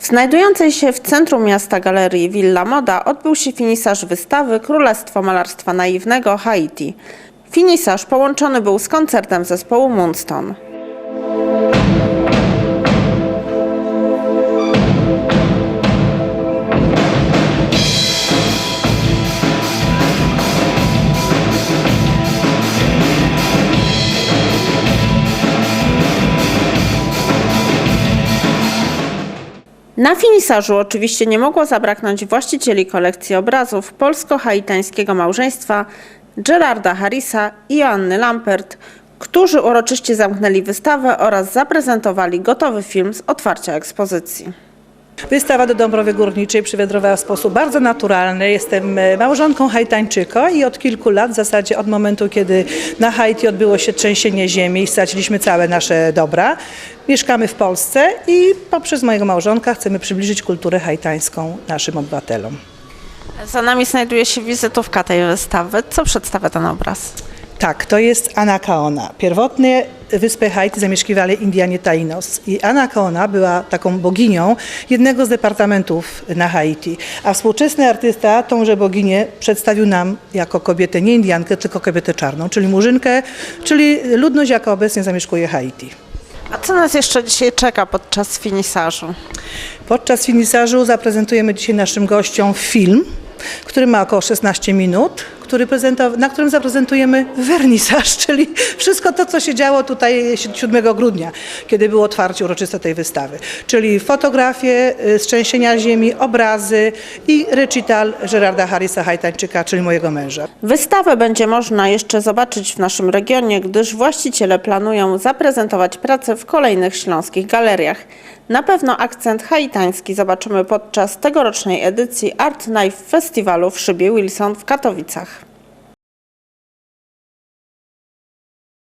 W znajdującej się w centrum miasta galerii Villa Moda odbył się finisaż wystawy Królestwo Malarstwa Naiwnego Haiti. Finisaż połączony był z koncertem zespołu Moonstone. Na finisażu oczywiście nie mogło zabraknąć właścicieli kolekcji obrazów polsko-haitańskiego małżeństwa Gerarda Harrisa i Joanny Lampert, którzy uroczyście zamknęli wystawę oraz zaprezentowali gotowy film z otwarcia ekspozycji. Wystawa do Dąbrowy Górniczej przywędrowała w sposób bardzo naturalny. Jestem e, małżonką Haitańczyka i od kilku lat, w zasadzie od momentu, kiedy na Haiti odbyło się trzęsienie ziemi i straciliśmy całe nasze dobra, mieszkamy w Polsce i poprzez mojego małżonka chcemy przybliżyć kulturę haitańską naszym obywatelom. Za nami znajduje się wizytówka tej wystawy. Co przedstawia ten obraz? Tak, to jest Anacaona. Pierwotnie wyspę Haiti zamieszkiwali Indianie Tainos i Anacaona była taką boginią jednego z departamentów na Haiti. A współczesny artysta tąże boginię przedstawił nam jako kobietę nie Indiankę, tylko kobietę czarną, czyli murzynkę, czyli ludność, jaka obecnie zamieszkuje Haiti. A co nas jeszcze dzisiaj czeka podczas finisażu? Podczas finisażu zaprezentujemy dzisiaj naszym gościom film, który ma około 16 minut, który na którym zaprezentujemy wernisaż, czyli wszystko to, co się działo tutaj 7 grudnia, kiedy było otwarcie uroczyste tej wystawy. Czyli fotografie y, z trzęsienia ziemi, obrazy i recital Gerarda Harrisa Haitańczyka, czyli mojego męża. Wystawę będzie można jeszcze zobaczyć w naszym regionie, gdyż właściciele planują zaprezentować pracę w kolejnych śląskich galeriach. Na pewno akcent haitański zobaczymy podczas tegorocznej edycji Art Knife Festiwalu w Szybie Wilson w Katowicach.